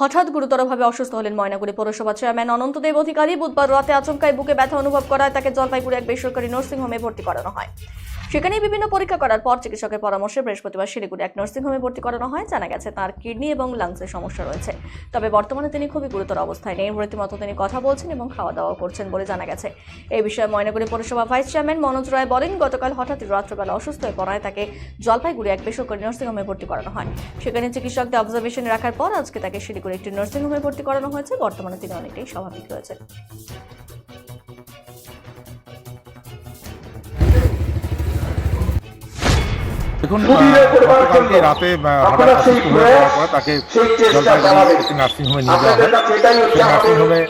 হঠাৎ গুরুতরভাবে অসুস্থ হলেন ময়নাগুড়ি পৌরসভা চেয়ারম্যান অনন্তদেব অধিকারী। বুধবার রাতে আচমকায় বুকে ব্যথা অনুভব করায় তাকে জলপাইগুড়ি এক বেসরকারি নার্সিংহোমে ভর্তি করানো হয়। সেখানে বিভিন্ন পরীক্ষা করার পর চিকিৎসকের পরামর্শে বৃহস্পতিবার শিলিগুড়ি এক নার্সিংহোমে ভর্তি করানো হয়, জানা গেছে তার কিডনি এবং লাংসের সমস্যা রয়েছে। তবে বর্তমানে তিনি খুবই গুরুতর অবস্থায় নেই। রীতিমতো তিনি কথা বলছেন এবং খাওয়া দাওয়া করছেন বলে জানা গেছে। এই বিষয়ে ময়নাগুড়ি পৌরসভা ভাইস চেয়ারম্যান মনোজ রায় বলেন, গতকাল হঠাৎ রাত্রবেলা অসুস্থ হয়ে পড়ায় তাকে জলপাইগুড়ি এক বেসরকারি নার্সিংহোমে ভর্তি করানো হয়। সেখানে চিকিৎসকদের অবজারভেশনে রাখার পর আজকে তাকে শিলিগুড়ি একটি নার্সিংহোমে ভর্তি করানো হয়েছে। বর্তমানে তিনি অনেকটাই স্বাভাবিক রয়েছে দেখুন গতকালকে রাতে আহ, হঠাৎ অসুস্থ হয়ে পড়ার পরে তাকে জলপাইগুড়ি একটি নার্সিংহোমে নিয়ে যাওয়া হয় সেই নার্সিংহোমে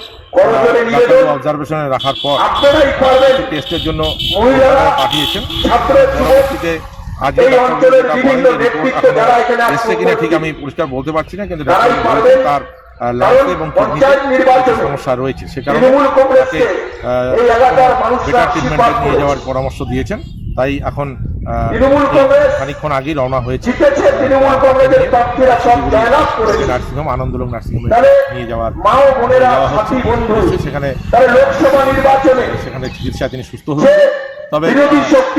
অবজারভেশনে রাখার পর টেস্টের জন্য পাঠিয়েছেন। পরবর্তীতে এসছে কিনা ঠিক আমি পরিষ্কার বলতে পারছি না কিন্তু ডাক্তার বলেছেন তার লাংসে এবং কিডনিতে সমস্যা রয়েছে সে কারণে তাকে বেটার ট্রিটমেন্টে নিয়ে যাওয়ার পরামর্শ দিয়েছেন। তাই এখন খানিকক্ষণ আগেই রওনা হয়েছে। নার্সিংহোম আনন্দলোক নার্সিংহোমে নিয়ে যাওয়ার সেখানে তাহলে লোকসভা নির্বাচনে সেখানে চিকিৎসা তিনি সুস্থ হয়েছে তবে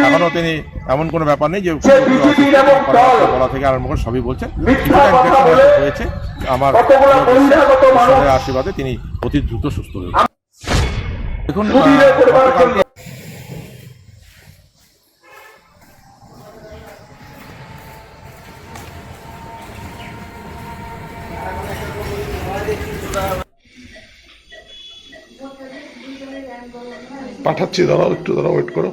এখনও তিনি এমন কোনো ব্যাপার নেই যে বলা থেকে আরম্ভ করে সবই বলছেন হয়েছে। আমার আশীর্বাদে তিনি অতি দ্রুত সুস্থ হয়েছে দেখুন পাঠাচ্ছি দাঁড়াও একটু দাঁড়াও ওয়েট করো।